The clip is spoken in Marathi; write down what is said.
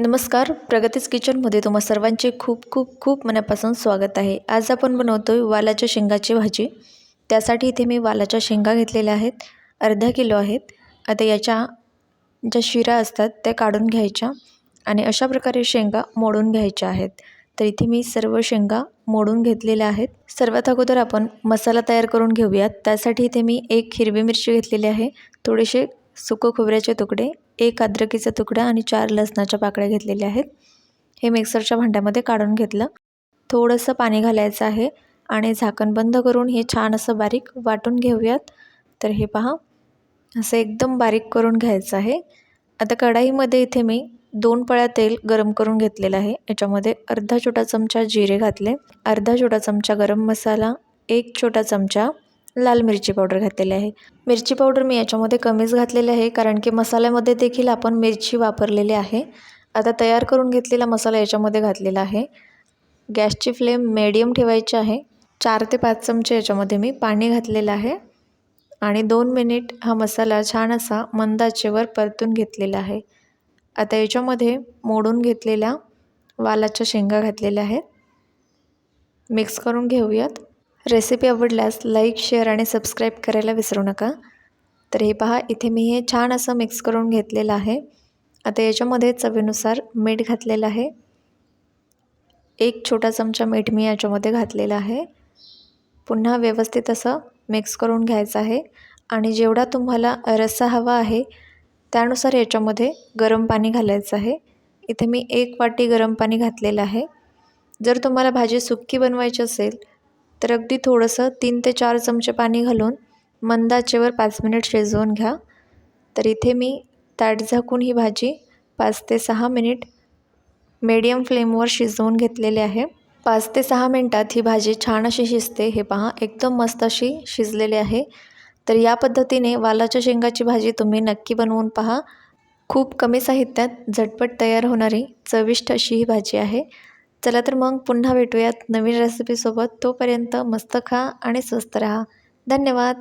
नमस्कार प्रगतीच किचनमध्ये तुम्हा सर्वांचे खूप खूप खूप मनापासून स्वागत आहे. आज आपण बनवतो आहे वालाच्या शेंगाची भाजी. त्यासाठी इथे मी वालाच्या शेंगा घेतलेल्या आहेत. अर्धा किलो आहेत. आता याच्या ज्या शिरा असतात त्या काढून घ्यायच्या आणि अशा प्रकारे शेंगा मोडून घ्यायच्या आहेत. तर इथे मी सर्व शेंगा मोडून घेतलेल्या आहेत. सर्वात अगोदर आपण मसाला तयार करून घेऊयात. त्यासाठी इथे मी एक हिरवी मिरची घेतलेली आहे. थोडेसे सुकं खोबऱ्याचे तुकडे एक अद्रकीचा तुकडा आणि चार लसणाच्या पाकळ्या घेतलेल्या आहेत. हे मिक्सरच्या भांड्यामध्ये काढून घेतलं. थोडंसं पाणी घालायचं आहे आणि झाकण बंद करून हे छान असं बारीक वाटून घेऊयात. तर हे पहा. असं एकदम बारीक करून घ्यायचं आहे. आता कढाईमध्ये इथे मी दोन पळ्या तेल गरम करून घेतलेलं आहे. याच्यामध्ये अर्धा छोटा चमचा जिरे घातले. अर्धा छोटा चमचा गरम मसाला. एक छोटा चमचा लाल मिरची पावडर घातलेली आहे. मिरची पावडर मी याच्यामध्ये कमीच घातलेली आहे कारण की मसाल्यामध्ये देखील आपण मिरची वापरलेली आहे. आता तयार करून घेतलेला मसाला याच्यामध्ये घातलेला आहे. गॅसची फ्लेम मेडियम ठेवायची आहे. चार ते पाच चमचे याच्यामध्ये मी पाणी घातलेलं आहे. आणि दोन मिनिट हा मसाला छान असा मंदाचेवर परतून घेतलेला आहे. आता याच्यामध्ये मोडून घेतलेल्या वालाच्या शेंगा घातलेल्या आहेत. मिक्स करून घेऊयात. रेसिपी आवडल्यास लाईक शेअर आणि सबस्क्राईब करायला विसरू नका. तर हे पहा इथे मी हे छान असं मिक्स करून घेतलेलं आहे. आता याच्यामध्ये चवीनुसार मीठ घातलेलं आहे. एक छोटा चमचा मीठ मी याच्यामध्ये घातलेलं आहे. पुन्हा व्यवस्थित असं मिक्स करून घ्यायचं आहे. आणि जेवढा तुम्हाला रस्सा हवा आहे त्यानुसार याच्यामध्ये गरम पाणी घालायचं आहे. इथे मी एक वाटी गरम पाणी घातलेलं आहे. जर तुम्हाला भाजी सुक्की बनवायची असेल तर अगदी थोडंसं तीन ते चार चमचे पाणी घालून मंदाचेवर पाच मिनिट शिजवून घ्या. तर इथे मी ताट झाकून ही भाजी पाच ते सहा मिनिट मीडियम फ्लेमवर शिजवून घेतलेली आहे. पाच ते सहा मिनटात ही भाजी छान अशी शिजते. हे पहा एकदम मस्त अशी शिजलेली आहे. तर या पद्धतीने वालाच्या शेंगाची भाजी तुम्ही नक्की बनवून पहा. खूप कमी साहित्यात झटपट तयार होणारी चविष्ट अशी ही भाजी आहे. चला तर मग पुन्हा भेटूयात नवीन रेसिपीसोबत तोपर्यंत मस्त खा आणि स्वस्त रहा. धन्यवाद.